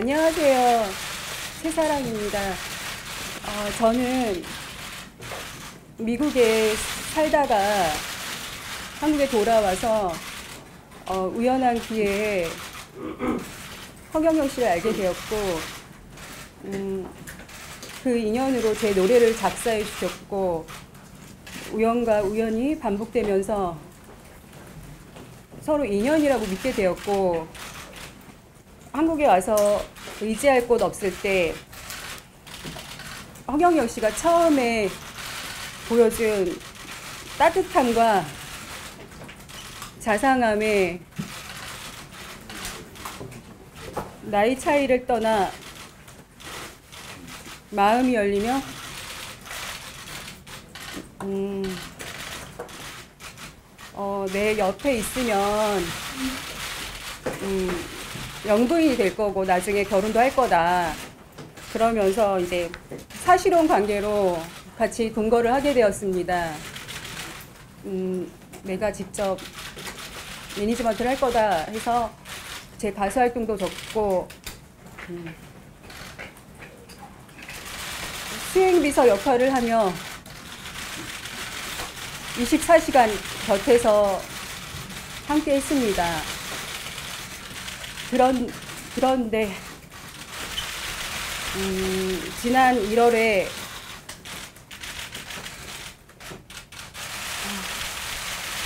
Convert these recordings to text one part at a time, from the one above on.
안녕하세요. 최사랑입니다. 어, 저는 미국에 살다가 한국에 돌아와서 어, 우연한 기회에 허경영 씨를 알게 되었고, 음, 그 인연으로 제 노래를 작사해 주셨고, 우연과 우연이 반복되면서 서로 인연이라고 믿게 되었고, 한국에 와서 의지할 곳 없을 때 허경영 씨가 처음에 보여준 따뜻함과 자상함에 나이 차이를 떠나 마음이 열리며 음, 어, 내 옆에 있으면 음, 영부인이 될 거고 나중에 결혼도 할 거다. 그러면서 이제 사실혼 관계로 같이 동거를 하게 되었습니다. 음, 내가 직접 매니지먼트를 할 거다 해서 제 가수 활동도 적고 음, 수행비서 역할을 하며 24시간 곁에서 함께 했습니다. 그런, 그런데, 음, 지난 1월에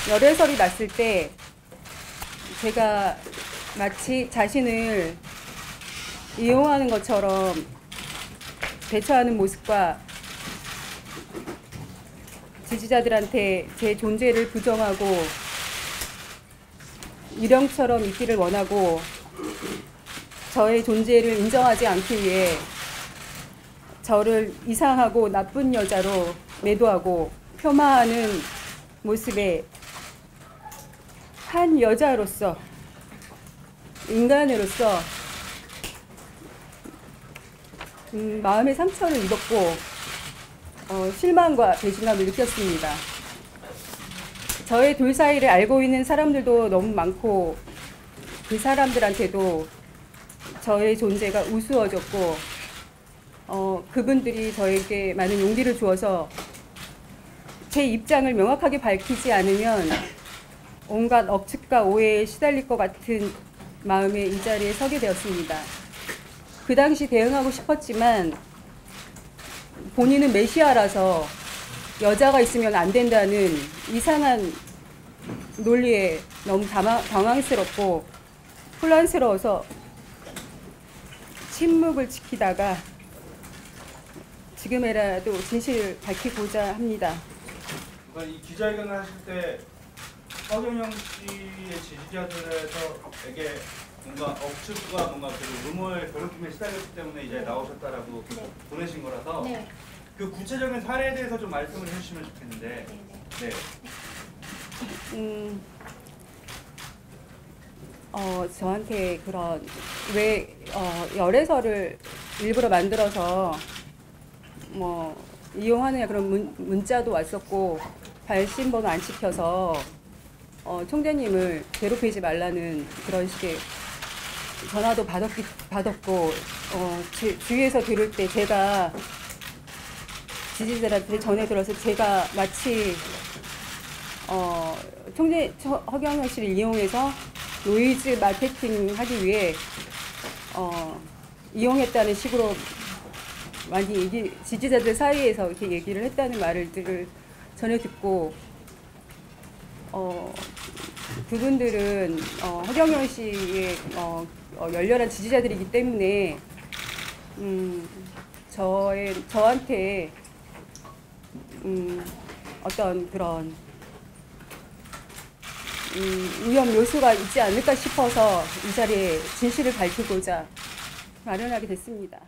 열애설이 났을 때 제가 마치 자신을 이용하는 것처럼 대처하는 모습과 지지자들한테 제 존재를 부정하고 유령처럼 있기를 원하고 저의 존재를 인정하지 않기 위해 저를 이상하고 나쁜 여자로 매도하고 폄하하는 모습에 한 여자로서 인간으로서 음, 마음의 상처를 입었고 어, 실망과 배신감을 느꼈습니다. 저의 둘 사이를 알고 있는 사람들도 너무 많고 그 사람들한테도 저의 존재가 우스워졌고 어, 그분들이 저에게 많은 용기를 주어서 제 입장을 명확하게 밝히지 않으면 온갖 억측과 오해에 시달릴 것 같은 마음에 이 자리에 서게 되었습니다. 그 당시 대응하고 싶었지만 본인은 메시아라서 여자가 있으면 안 된다는 이상한 논리에 너무 당황, 당황스럽고 혼란스러워서 침묵을 지키다가 지금이라도 진실을 밝히고자 합니다. 그러니까 이 기자회견을 하실 때 허경영 씨의 지지자들에게 뭔가 억측과 뭔가 그 루머의 괴롭힘에 시달렸기 때문에 이제 나오셨다라고 네. 보내신 거라서 네. 그 구체적인 사례에 대해서 좀 말씀을 해주시면 좋겠는데 네. 네. 네. 음, 어, 저한테 그런, 왜, 어, 열애설을 일부러 만들어서, 뭐, 이용하느냐 그런 문, 문자도 왔었고, 발신번호 안 지켜서, 어, 총재님을 괴롭히지 말라는 그런 식의 전화도 받았기, 받았고, 어, 주, 주위에서 들을 때 제가 지지자들한테 전해 들어서 제가 마치 어, 총재 처- 허경영 씨를 이용해서 노이즈 마케팅 하기 위해 어, 이용했다는 식으로 많이 얘기, 지지자들 사이에서 이렇게 얘기를 했다는 말들을 전해 듣고 어, 그분들은 어, 허경영 씨의 어, 어, 열렬한 지지자들이기 때문에 음, 저의 저한테 음, 어떤 그런 음, 위험 요소가 있지 않을까 싶어서 이 자리에 진실을 밝히고자 마련하게 됐습니다.